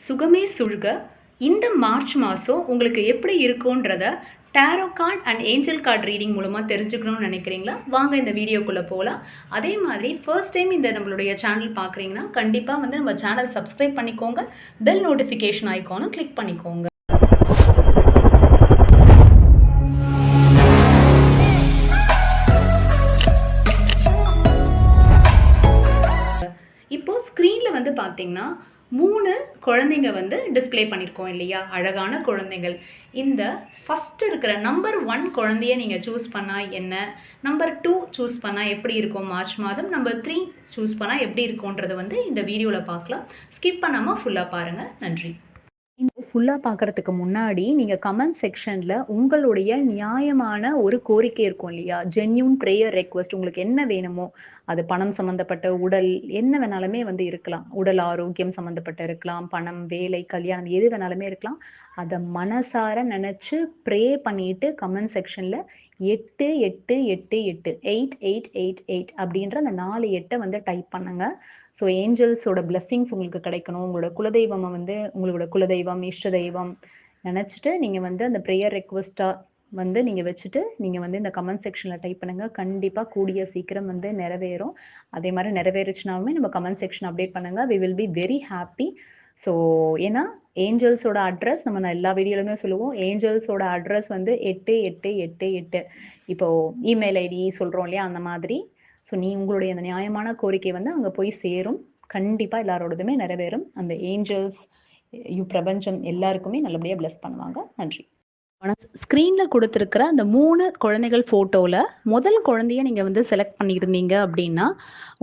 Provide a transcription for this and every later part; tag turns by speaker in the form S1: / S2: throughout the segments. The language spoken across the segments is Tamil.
S1: சுகமே சுழ்க இந்த மார்ச் மாதம் உங்களுக்கு எப்படி இருக்குன்றத tarot card and angel card reading மூலமாக தெரிஞ்சுக்கணும்னு நினைக்கிறீங்களா? வாங்க இந்த வீடியோக்குள்ளே போகலாம் அதே மாதிரி ஃபர்ஸ்ட் டைம் இந்த நம்மளுடைய சேனல் பார்க்குறீங்கன்னா கண்டிப்பாக வந்து நம்ம சேனல் சப்ஸ்கிரைப் பண்ணிக்கோங்க. பெல் நோட்டிஃபிகேஷன் ஐக்கானும் கிளிக் பண்ணிக்கோங்க. இப்போ ஸ்க்ரீனில் வந்து பார்த்தீங்கன்னா குழந்தைங்க வந்து டிஸ்ப்ளே பண்ணியிருக்கோம் இல்லையா? அழகான குழந்தைகள். இந்த ஃபஸ்ட் இருக்கிற நம்பர் ஒன் குழந்தைய நீங்கள் சூஸ் பண்ணால் என்ன? நம்பர் டூ சூஸ் பண்ணால் எப்படி இருக்கும்? மார்ச் மாதம். நம்பர் த்ரீ சூஸ் பண்ணால் எப்படி இருக்கும்ன்றதை வந்து இந்த வீடியோவில் பார்க்கலாம். ஸ்கிப் பண்ணாமல் ஃபுல்லாக பாருங்கள் நன்றி. ஃபுல்லாக பார்க்குறதுக்கு முன்னாடி நீங்கள் கமெண்ட் செக்ஷனில் உங்களுடைய நியாயமான ஒரு கோரிக்கை இருக்கும் இல்லையா? ஜென்யூன் ப்ரேயர் ரெக்வஸ்ட் உங்களுக்கு என்ன வேணுமோ அது பணம் சம்மந்தப்பட்ட உடல் என்ன வேணாலுமே வந்து இருக்கலாம். உடல் ஆரோக்கியம் சம்மந்தப்பட்ட இருக்கலாம் பணம் வேலை கல்யாணம் எது வேணாலுமே இருக்கலாம். அதை மனசார நினச்சி ப்ரே பண்ணிட்டு கமெண்ட் செக்ஷனில் எட்டு எட்டு எட்டு எட்டு எயிட் எயிட் எயிட் எயிட் அப்படின்ற அந்த நாலு எட்டை வந்து டைப் பண்ணுங்க. ஸோ ஏஞ்சல்ஸோட பிளெஸ்ஸிங்ஸ் உங்களுக்கு கிடைக்கணும். உங்களோட குலதெய்வம் வந்து உங்களோட குலதெய்வம் இஷ்ட தெய்வம் நினச்சிட்டு நீங்கள் வந்து அந்த ப்ரேயர் ரெக்வஸ்ட்டாக வந்து நீங்கள் வச்சுட்டு நீங்கள் வந்து இந்த கமெண்ட் செக்ஷனில் டைப் பண்ணுங்கள் கண்டிப்பாக கூடிய சீக்கிரம் வந்து நிறைவேறும். அதே மாதிரி நிறைவேறுச்சுனாலுமே நம்ம கமெண்ட் செக்ஷன் அப்டேட் பண்ணுங்கள் we will be very happy so ஏன்னா ஏஞ்சல்ஸோட அட்ரஸ் நம்ம நான் எல்லா வீடியோலுமே சொல்லுவோம். ஏஞ்சல்ஸோட அட்ரஸ் வந்து எட்டு எட்டு எட்டு எட்டு. இப்போ இமெயில் ஐடி சொல்கிறோம் இல்லையா? அந்த மாதிரி. ஸோ நீ உங்களுடைய அந்த நியாயமான கோரிக்கை வந்து அங்கே போய் சேரும். கண்டிப்பாக எல்லாரோடதுமே நிறைவேறும். அந்த ஏஞ்சல்ஸ் யூ பிரபஞ்சம் எல்லாருக்குமே நல்லபடியாக பிளஸ் பண்ணுவாங்க. நன்றி. ஸ்க்ரீனில் கொடுத்துருக்கிற அந்த மூணு குழந்தைகள் ஃபோட்டோவில் முதல் குழந்தைய நீங்கள் வந்து செலக்ட் பண்ணியிருந்தீங்க அப்படின்னா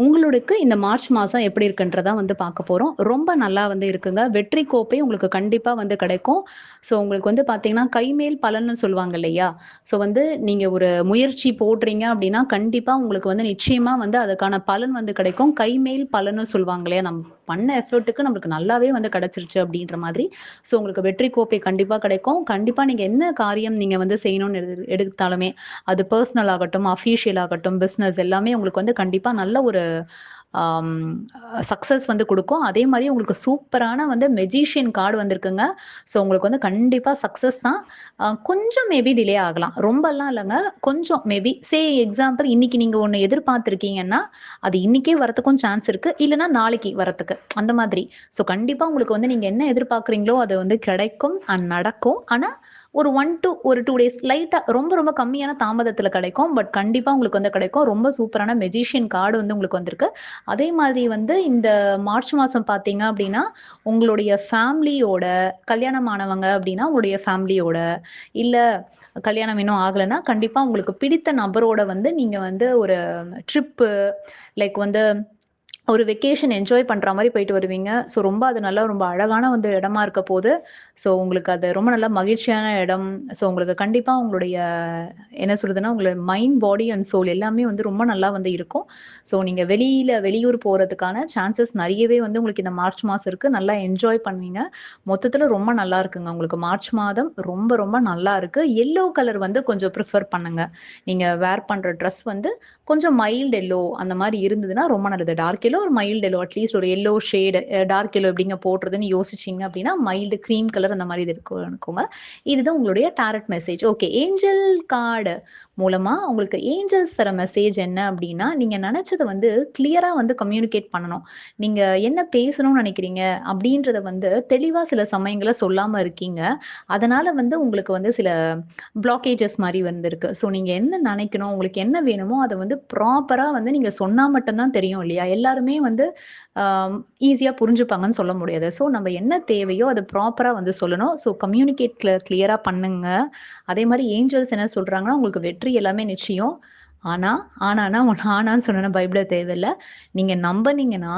S1: உங்களுக்கு இந்த மார்ச் மாதம் எப்படி இருக்குன்றதா வந்து பார்க்க போகிறோம் ரொம்ப நல்லா வந்து இருக்குங்க. வெற்றி கோப்பை உங்களுக்கு கண்டிப்பாக வந்து கிடைக்கும். ஸோ உங்களுக்கு வந்து பார்த்தீங்கன்னா கைமேல் பலன்னு சொல்லுவாங்க இல்லையா? ஸோ வந்து நீங்கள் ஒரு முயற்சி போடுறீங்க அப்படின்னா கண்டிப்பாக உங்களுக்கு வந்து நிச்சயமாக வந்து அதுக்கான பலன் வந்து கிடைக்கும். கைமேல் பலன்னு சொல்லுவாங்க இல்லையா? நம்ம பண்ண எஃபர்ட்டுக்கு நம்மளுக்கு நல்லாவே வந்து கிடைச்சிருச்சு அப்படின்ற மாதிரி. ஸோ உங்களுக்கு வெற்றி கோப்பை கண்டிப்பாக கிடைக்கும். கண்டிப்பாக நீங்கள் என்ன காரியம் நீங்கள் வந்து செய்யணும்னு எடு எடுத்தாலுமே அது பர்சனல் ஆகட்டும் அஃபீஷியல் ஆகட்டும் பிஸ்னஸ் எல்லாமே உங்களுக்கு வந்து கண்டிப்பாக நல்ல ஒரு சக்ஸஸ் வந்து கொடுக்கும். அதே மாதிரி உங்களுக்கு சூப்பரான வந்து மெஜிஷியன் கார்டு வந்திருக்குங்க. ஸோ உங்களுக்கு வந்து கண்டிப்பாக சக்ஸஸ் தான். கொஞ்சம் மேபி டிலே ஆகலாம். ரொம்பலாம் இல்லைங்க. கொஞ்சம் மேபி சே எக்ஸாம்பிள் இன்னைக்கு நீங்கள் ஒன்று எதிர்பார்த்துருக்கீங்கன்னா அது இன்னைக்கே வரத்துக்கும் சான்ஸ் இருக்கு. இல்லைன்னா நாளைக்கு வரத்துக்கு. அந்த மாதிரி. ஸோ கண்டிப்பாக உங்களுக்கு வந்து நீங்கள் என்ன எதிர்பார்க்குறீங்களோ அது வந்து கிடைக்கும் அண்ட் நடக்கும். ஆனால் ஒரு ஒன் டு ஒரு டூ டேஸ் லைட்டாக ரொம்ப ரொம்ப கம்மியான தாமதத்தில் கிடைக்கும். பட் கண்டிப்பாக உங்களுக்கு வந்து கிடைக்கும். ரொம்ப சூப்பரான மெஜிஷியன் கார்டு வந்து உங்களுக்கு வந்திருக்கு. அதே மாதிரி வந்து இந்த மார்ச் மாதம் பார்த்தீங்க அப்படின்னா உங்களுடைய ஃபேமிலியோட கல்யாணம் ஆனவங்க அப்படின்னா உங்களுடைய ஃபேமிலியோட இல்லை கல்யாணம் இன்னும் ஆகலைன்னா கண்டிப்பாக உங்களுக்கு பிடித்த நபரோட வந்து நீங்கள் வந்து ஒரு ட்ரிப்பு லைக் வந்து ஒரு வெக்கேஷன் என்ஜாய் பண்ணுற மாதிரி போயிட்டு வருவீங்க. ஸோ ரொம்ப அது நல்லா ரொம்ப அழகான வந்து இடமா இருக்க போது ஸோ உங்களுக்கு அது ரொம்ப நல்லா மகிழ்ச்சியான இடம். ஸோ உங்களுக்கு கண்டிப்பாக உங்களுடைய என்ன சொல்றதுன்னா உங்களுடைய மைண்ட் பாடி அண்ட் சோல் எல்லாமே வந்து ரொம்ப நல்லா வந்து இருக்கும். ஸோ நீங்கள் வெளியில் வெளியூர் போகிறதுக்கான சான்சஸ் நிறையவே வந்து உங்களுக்கு இந்த மார்ச் மாதம் இருக்குது நல்லா என்ஜாய் பண்ணுவீங்க. மொத்தத்தில் ரொம்ப நல்லா இருக்குங்க. உங்களுக்கு மார்ச் மாதம் ரொம்ப ரொம்ப நல்லா இருக்கு. எல்லோ கலர் வந்து கொஞ்சம் ப்ரிஃபர் பண்ணுங்க. நீங்கள் வேர் பண்ணுற ட்ரெஸ் வந்து கொஞ்சம் மைல்டு எல்லோ அந்த மாதிரி இருந்ததுன்னா ரொம்ப நல்லது. டார்க் எல்லோ ஒரு மைல்டு எல்லோ அட்லீஸ்ட் ஒரு எல்லோ ஷேடு டார்க் எல்லோ எப்படிங்க போடுறதுன்னு யோசிச்சிங்க அப்படின்னா மைல்டு க்ரீம் கலர் அந்த மாதிரி இது இதுதான் உங்களுடைய tarot message okay angel card மூலமா உங்களுக்கு ஏஞ்சல்ஸ் தர மெசேஜ் என்ன அப்படின்னா நீங்க நினைச்சதை வந்து கிளியரா வந்து கம்யூனிகேட் பண்ணணும். நீங்க என்ன பேசணும்னு நினைக்கிறீங்க அப்படின்றத வந்து தெளிவா சில சமயங்களை சொல்லாம இருக்கீங்க. அதனால வந்து உங்களுக்கு வந்து சில பிளாக்கேஜஸ் மாதிரி வந்திருக்கு. ஸோ நீங்க என்ன நினைக்கணும் உங்களுக்கு என்ன வேணுமோ அதை வந்து ப்ராப்பரா வந்து நீங்க சொன்னா மட்டும்தான் தெரியும் இல்லையா? எல்லாருமே வந்து ஈஸியா புரிஞ்சுப்பாங்கன்னு சொல்ல முடியாது. ஸோ நம்ம என்ன தேவையோ அதை ப்ராப்பரா வந்து சொல்லணும். ஸோ கம்யூனிகேட் கிளியரா பண்ணுங்க. அதே மாதிரி ஏஞ்சல்ஸ் என்ன சொல்றாங்கன்னா உங்களுக்கு வெற்றி எல்லாமே நிச்சயம். ஆனா ஆனானா ஒன்று ஆனான்னு சொன்னா பயப்பட தேவையில்லை. நீங்க நம்பினீங்கன்னா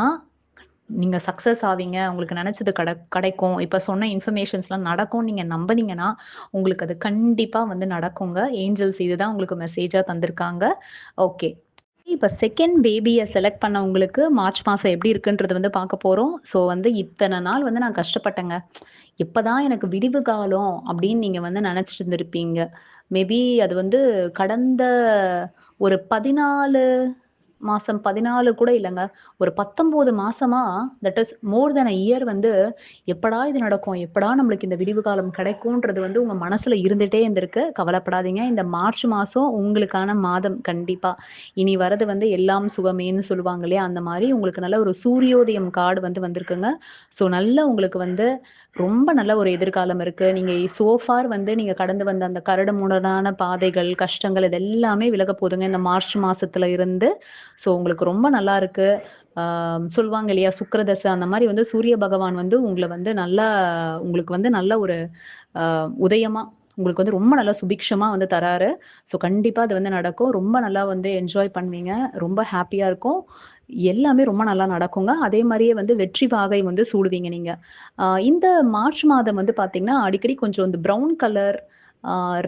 S1: நீங்க சக்சஸ் ஆவீங்க. உங்களுக்கு நினைச்சது கட கிடைக்கும். இப்ப சொன்ன இன்ஃபர்மேஷன்ஸ்லாம் நடக்கும் நீங்க நம்பினீங்கன்னா உங்களுக்கு அது கண்டிப்பா வந்து நடக்குங்க. ஏஞ்சல்ஸ் இதுதான் உங்களுக்கு மெசேஜா தந்திருக்காங்க. ஓகே இப்போ செகண்ட் பேபியை செலக்ட் பண்ணவங்களுக்கு மார்ச் மாதம் எப்படி இருக்குன்றது வந்து பார்க்க போகிறோம் ஸோ வந்து இத்தனை நாள் வந்து நான் கஷ்டப்பட்டேங்க. இப்போதான் எனக்கு விடிவு காலம் அப்படின்னு நீங்கள் வந்து நினச்சிட்டு இருந்திருப்பீங்க. மேபி அது வந்து கடந்த ஒரு பதினாலு மாசம் 14 கூட இல்லைங்க ஒரு 19 மாசமா that is more than a year வந்து எப்படா இது நடக்கும்? எப்படா நம்மளுக்கு இந்த விடிவு காலம் கிடைக்கும்ன்றது வந்து உங்க மனசுல இருந்துட்டே இருந்திருக்கு. கவலைப்படாதீங்க. இந்த மார்ச் மாசம் உங்களுக்கான மாதம் கண்டிப்பா. இனி வரது வந்து எல்லாம் சுகமேன்னு சொல்லுவாங்க இல்லையா? அந்த மாதிரி உங்களுக்கு நல்ல ஒரு சூரியோதயம் கார்டு வந்து வந்திருக்குங்க. ஸோ நல்ல உங்களுக்கு வந்து ரொம்ப நல்ல ஒரு எதிர்காலம் இருக்கு. நீங்க சோஃபார் வந்து நீங்க கடந்து வந்த அந்த கரடுமுரடான பாதைகள், கஷ்டங்கள் இது எல்லாமே விலக போதுங்க இந்த மார்ச் மாசத்துல இருந்து. ஸோ உங்களுக்கு ரொம்ப நல்லா இருக்கு. சொல்லுவாங்க இல்லையா? சுக்கரதசை அந்த மாதிரி வந்து சூரிய பகவான் வந்து உங்களை வந்து நல்லா உங்களுக்கு வந்து நல்ல ஒரு உதயமா உங்களுக்கு வந்து ரொம்ப நல்லா சுபிக்ஷமா வந்து தராரு. ஸோ கண்டிப்பா அது வந்து நடக்கும். ரொம்ப நல்லா வந்து என்ஜாய் பண்ணுவீங்க. ரொம்ப ஹாப்பியா இருக்கும். எல்லாமே ரொம்ப நல்லா நடக்குங்க. அதே மாதிரியே வந்து வெற்றி வாகை வந்து சூடுவீங்க நீங்க. இந்த மார்ச் மாதம் வந்து பாத்தீங்கன்னா அடிக்கடி கொஞ்சம் இந்த brown colour,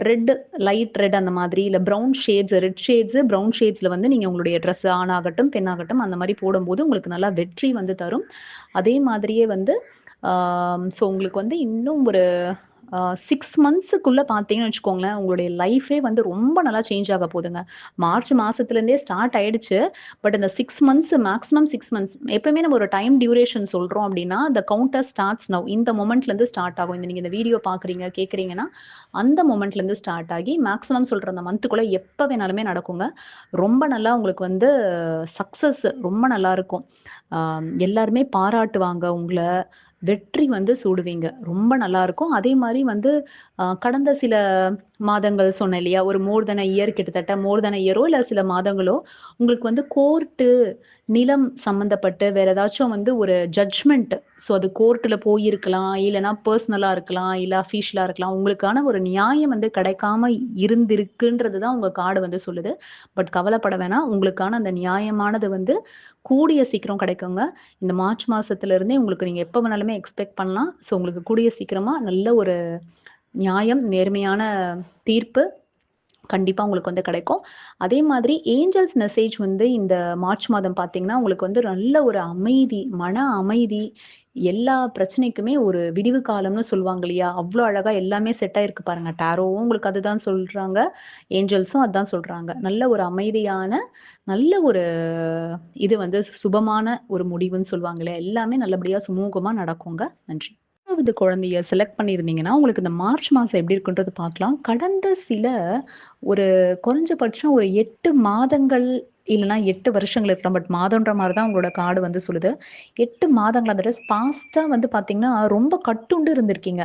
S1: red, light red அந்த மாதிரி இல்லை brown shades, red shades, brown ஷேட்ஸில் வந்து நீங்கள் உங்களுடைய ட்ரெஸ் ஆணாகட்டும், பெண்ணாகட்டும் அந்த மாதிரி போடும்போது உங்களுக்கு நல்லா வெற்றி வந்து தரும். அதே மாதிரியே வந்து ஸோ உங்களுக்கு வந்து இன்னும் ஒரு சிக்ஸ் மந்த்ஸுக்குள்ள பார்த்தீங்கன்னு வச்சுக்கோங்களேன், உங்களுடைய லைஃபே வந்து ரொம்ப நல்லா சேஞ்ச் ஆக போதுங்க. மார்ச் மாசத்துலேருந்தே ஸ்டார்ட் ஆயிடுச்சு. பட் இந்த six months maximum six months எப்பவுமே நம்ம ஒரு டைம் டியூரேஷன் சொல்றோம் அப்படின்னா த கவுண்டர் ஸ்டார்ட்ஸ் நவ். இந்த மொமெண்ட்லேருந்து ஸ்டார்ட் ஆகும். இந்த நீங்க இந்த வீடியோ பார்க்குறீங்க, கேட்குறீங்கன்னா, அந்த மொமெண்ட்லேருந்து ஸ்டார்ட் ஆகி மேக்ஸிமம் சொல்ற அந்த மந்த்துக்குள்ள எப்போ வேணாலுமே நடக்குங்க. ரொம்ப நல்லா உங்களுக்கு வந்து சக்சஸ் ரொம்ப நல்லா இருக்கும். எல்லாருமே பாராட்டுவாங்க உங்களை வெற்றி வந்து சூடுவீங்க. ரொம்ப நல்லாருக்கும். அதே மாதிரி வந்து கடந்த சில மாதங்கள் சொன்னேன் இல்லையா? ஒரு மோர் தன இயர் கிட்டத்தட்ட மோர் தன இயரோ இல்லை சில மாதங்களோ, உங்களுக்கு வந்து கோர்ட்டு, நிலம் சம்மந்தப்பட்டு வேற ஏதாச்சும் வந்து ஒரு ஜட்ஜ்மெண்ட் ஸோ அது கோர்ட்டில் போயிருக்கலாம், இல்லைன்னா பர்சனலாக இருக்கலாம், இல்லை அஃபீஷியலாக இருக்கலாம். உங்களுக்கான ஒரு நியாயம் வந்து கிடைக்காம இருந்திருக்குன்றது தான் உங்கள் கார்டு வந்து சொல்லுது. பட் கவலைப்பட வேணாம். உங்களுக்கான அந்த நியாயமானது வந்து கூடிய சீக்கிரம் கிடைக்குங்க. இந்த மார்ச் மாதத்துலேருந்தே உங்களுக்கு நீங்கள் எப்போ வேணாலுமே எக்ஸ்பெக்ட் பண்ணலாம். ஸோ உங்களுக்கு கூடிய சீக்கிரமாக நல்ல ஒரு நியாயம், நேர்மையான தீர்ப்பு கண்டிப்பா உங்களுக்கு வந்து கிடைக்கும். அதே மாதிரி ஏஞ்சல்ஸ் மெசேஜ் வந்து இந்த மார்ச் மாதம் பார்த்தீங்கன்னா, உங்களுக்கு வந்து நல்ல ஒரு அமைதி, மன அமைதி, எல்லா பிரச்சனைக்குமே ஒரு விடிவு காலம்னு சொல்லுவாங்க இல்லையா? அவ்வளோ அழகா எல்லாமே செட் ஆயிருக்கு பாருங்க. டேரோவும் உங்களுக்கு அதுதான் சொல்றாங்க. ஏஞ்சல்ஸும் அதான் சொல்றாங்க. நல்ல ஒரு அமைதியான, நல்ல ஒரு இது வந்து சுபமான ஒரு முடிவுன்னு சொல்லுவாங்க இல்லையா? எல்லாமே நல்லபடியா சுமூகமா நடக்குங்க. நன்றி. 2வது குழந்தைய செலக்ட் பண்ணியிருந்தீங்கன்னா, உங்களுக்கு இந்த மார்ச் மாதம் எப்படி இருக்குன்றத பார்க்கலாம். கடந்த சில ஒரு குறைஞ்சபட்சம் ஒரு எட்டு மாதங்கள் இல்லைன்னா எட்டு வருஷங்கள் இருக்கலாம். பட் மாதம்ன்ற மாதிரி தான் உங்களோட கார்டு வந்து சொல்லுது. 8 மாதங்களா தட் இஸ் வந்து பார்த்தீங்கன்னா, ரொம்ப கட்டுண்டு இருந்திருக்கீங்க.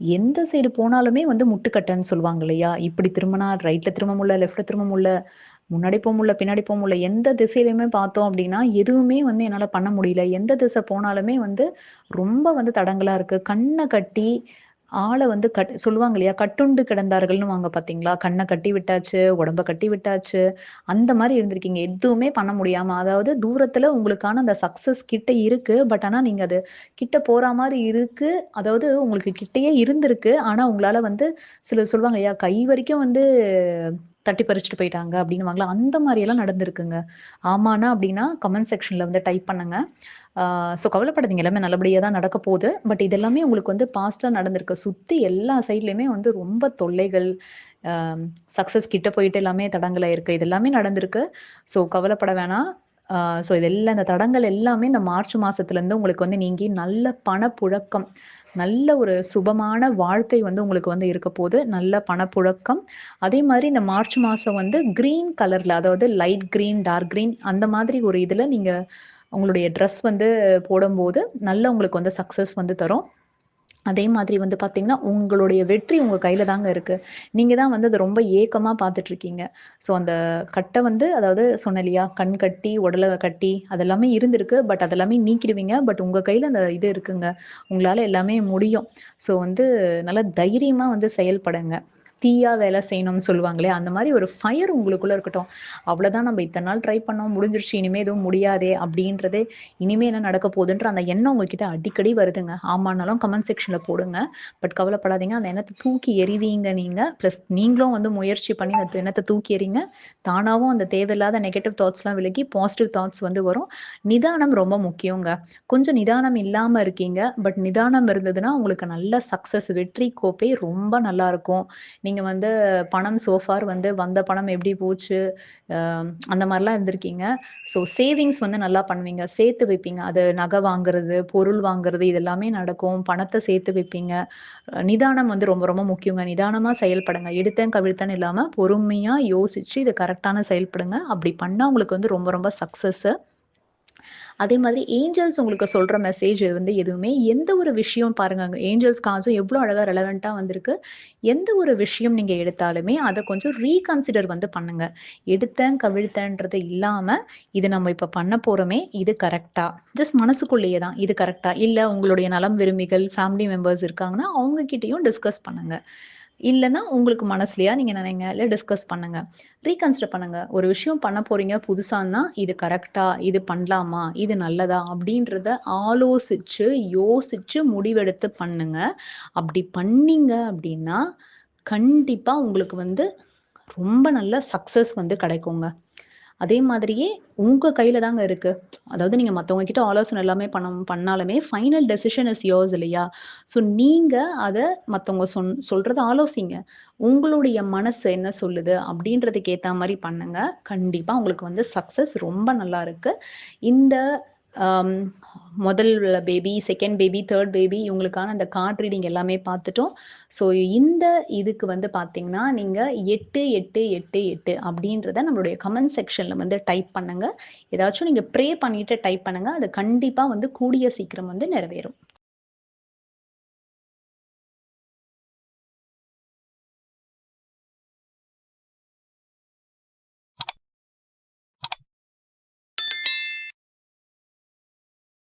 S1: எந்த சைடு போனாலுமே வந்து முட்டுக்கட்டைன்னு சொல்லுவாங்க இல்லையா? இப்படி திரும்பினா ரைட்ல திரும்ப முடியல, லெஃப்ட்ல திரும்ப முடியல, முன்னாடி போ முடியல, பின்னாடி போ முடியல. எந்த திசையிலையுமே பார்த்தோம் அப்படின்னா, எதுவுமே வந்து என்னால பண்ண முடியல. எந்த திசை போனாலுமே வந்து ரொம்ப வந்து தடங்கலா இருக்கு. கண்ணை கட்டி, ஆளை வந்து கட் சொல்லுவாங்க இல்லையா? கட்டுண்டு கிடந்தார்கள்னு வாங்க பார்த்தீங்களா? கண்ணை கட்டி விட்டாச்சு, உடம்ப கட்டி விட்டாச்சு. அந்த மாதிரி இருந்திருக்கீங்க. எதுவுமே பண்ண முடியாம, அதாவது தூரத்துல உங்களுக்கான அந்த சக்சஸ் கிட்ட இருக்கு. பட் ஆனா நீங்க அது கிட்ட போற மாதிரி இருக்கு. அதாவது உங்களுக்கு கிட்டயே இருந்திருக்கு. ஆனா உங்களால வந்து சிலர் சொல்லுவாங்க இல்லையா? கை வரைக்கும் வந்து தட்டி பறிச்சுட்டு போயிட்டாங்க அப்படின்னுவாங்களா அந்த மாரியெல்லாம் நடந்திருக்குங்க. ஆமானா அப்படின்னா கமெண்ட் செக்ஷன்ல வந்து டைப் பண்ணுங்க. ஸோ கவலைப்படாதீங்க. எல்லாமே நல்லபடியாக தான் நடக்க போகுது பட் இதெல்லாமே உங்களுக்கு வந்து பாஸ்டாக நடந்திருக்கு. சுற்றி எல்லா சைட்லேயுமே வந்து ரொம்ப தொல்லைகள், சக்ஸஸ் கிட்ட போயிட்டு எல்லாமே இருக்குது இது எல்லாமே நடந்திருக்கு. ஸோ கவலைப்பட வேணாம். ஸோ இதெல்லாம் இந்த தடங்கள் எல்லாமே இந்த மார்ச் மாதத்துலேருந்து உங்களுக்கு வந்து நீங்கி நல்ல பணப்புழக்கம், நல்ல ஒரு சுபமான வாழ்க்கை வந்து உங்களுக்கு வந்து இருக்க போது. நல்ல பணப்புழக்கம். அதே மாதிரி இந்த மார்ச் மாசம் வந்து கிரீன் கலர்ல அதாவது லைட் கிரீன், டார்க் கிரீன் அந்த மாதிரி ஒரு இதுல நீங்க உங்களுடைய ட்ரெஸ் வந்து போடும்போது, நல்ல உங்களுக்கு வந்து சக்ஸஸ் வந்து தரும். அதே மாதிரி வந்து பார்த்தீங்கன்னா, உங்களுடைய வெற்றி உங்கள் கையில் தாங்க இருக்குது நீங்கள் தான் வந்து அதை ரொம்ப ஏக்கமாக பார்த்துட்ருக்கீங்க ஸோ அந்த கட்டை வந்து அதாவது சொன்னேன் இல்லையா? கண் கட்டி, உடலை கட்டி அதெல்லாமே இருந்திருக்கு. பட் அதெல்லாமே நீக்கிடுவீங்க. பட் உங்கள் கையில் அந்த இது இருக்குங்க. உங்களால் எல்லாமே முடியும். ஸோ வந்து நல்லா தைரியமாக வந்து செயல்படுங்க. தீயா வேலை செய்யணும்னு சொல்லுவாங்களே அந்த மாதிரி ஒரு ஃபயர் உங்களுக்குள்ள இருக்கட்டும். அவ்வளோதான் நம்ம இத்தனை நாள் ட்ரை பண்ணோம். முடிஞ்சிருச்சு. இனிமே எதுவும் முடியாதே அப்படின்றதே இனிமே என்ன நடக்க போகுதுன்ற அந்த எண்ணம் உங்ககிட்ட அடிக்கடி வருதுங்க. ஆமானாலும் கமெண்ட் செக்ஷன்ல போடுங்க. பட் கவலைப்படாதீங்க. அந்த எண்ணத்தை தூக்கி எறிவீங்க நீங்க. பிளஸ் நீங்களும் வந்து முயற்சி பண்ணி அந்த எண்ணத்தை தூக்கி எறிங்க. தானாவும் அந்த தேவையில்லாத நெகட்டிவ் தாட்ஸ்லாம் விலகி பாசிட்டிவ் தாட்ஸ் வந்து வரும். நிதானம் ரொம்ப முக்கியங்க. கொஞ்சம் நிதானம் இல்லாம இருக்கீங்க. பட் நிதானம் இருந்ததுன்னா உங்களுக்கு நல்ல சக்சஸ் வெற்றி கோப்பை ரொம்ப நல்லா இருக்கும் நீங்கள் வந்து பணம் சோஃபார் வந்து வந்த பணம் எப்படி போச்சு? அந்த மாதிரிலாம் இருந்திருக்கீங்க. ஸோ சேவிங்ஸ் வந்து நல்லா பண்ணுவீங்க. சேர்த்து வைப்பீங்க. அது நகை வாங்குறது, பொருள் வாங்குறது இது எல்லாமே நடக்கும். பணத்தை சேர்த்து வைப்பீங்க. நிதானம் வந்து ரொம்ப ரொம்ப முக்கியங்க. நிதானமாக செயல்படுங்க. எடுத்தேன் கவிழ்த்தேன்னு இல்லாமல் பொறுமையாக யோசிச்சு இது கரெக்டான செயல்படுங்க. அப்படி பண்ணால் உங்களுக்கு வந்து ரொம்ப ரொம்ப சக்ஸஸ்ஸு அதே மாதிரி ஏஞ்சல்ஸ் உங்களுக்கு சொல்ற மெசேஜ் வந்து எதுவுமே எந்த ஒரு விஷயம் பாருங்க ஏஞ்சல்ஸ் காசும் எவ்வளோ அழகா ரெலவென்ட்டா வந்திருக்கு. எந்த ஒரு விஷயம் நீங்க எடுத்தாலுமே அதை கொஞ்சம் ரீகன்சிடர் வந்து பண்ணுங்க. எடுத்தேன் கவிழ்த்தேன்றது இல்லாம, இது நம்ம இப்ப பண்ண போறோமே, இது கரெக்டாக ஜஸ்ட் மனசுக்குள்ளேயே தான். இது கரெக்டாக இல்ல உங்களுடைய நலம் விரும்பிகள், ஃபேமிலி மெம்பர்ஸ் இருக்காங்கன்னா, அவங்க கிட்டயும் டிஸ்கஸ் பண்ணுங்க. இல்லைன்னா உங்களுக்கு மனசுலயா நீங்க நினைங்க. இல்ல டிஸ்கஸ் பண்ணுங்க. ரீகன்சிடர் பண்ணுங்க. ஒரு விஷயம் பண்ண போறீங்க புதுசான்னா, இது கரெக்டா இது பண்ணலாமா? இது நல்லதா? அப்படின்றத ஆலோசிச்சு, யோசிச்சு முடிவெடுத்து பண்ணுங்க. அப்படி பண்ணீங்க அப்படின்னா, கண்டிப்பா உங்களுக்கு வந்து ரொம்ப நல்ல சக்சஸ் வந்து கிடைக்குங்க. அதே மாதிரியே உங்க கையில தாங்க இருக்கு. அதாவது நீங்க மத்தவங்க கிட்ட ஆலோசனை எல்லாமே பண்ண பண்ணாலுமே ஃபைனல் டெசிஷன் இஸ் யோர்ஸ் இல்லையா? ஸோ நீங்க அதை மத்தவங்க சொன் சொல்றத ஆலோசிங்க. உங்களுடைய மனசு என்ன சொல்லுது? அப்படின்றதுக்கு ஏத்தா மாதிரி பண்ணுங்க. கண்டிப்பா உங்களுக்கு வந்து சக்சஸ் ரொம்ப நல்லா இருக்கு. இந்த முதல் baby, second baby, third baby இவங்களுக்கான அந்த கார்ட் ரீடிங் எல்லாமே பார்த்துட்டோம். ஸோ இந்த இதுக்கு வந்து பார்த்தீங்கன்னா, நீங்கள் எட்டு எட்டு எட்டு எட்டு அப்படின்றத நம்மளுடைய கமெண்ட் செக்ஷனில் வந்து டைப் பண்ணுங்கள் ஏதாச்சும் நீங்கள் ப்ரே பண்ணிட்டு டைப் பண்ணுங்க. அது கண்டிப்பாக வந்து கூடிய சீக்கிரம் வந்து நிறைவேறும்.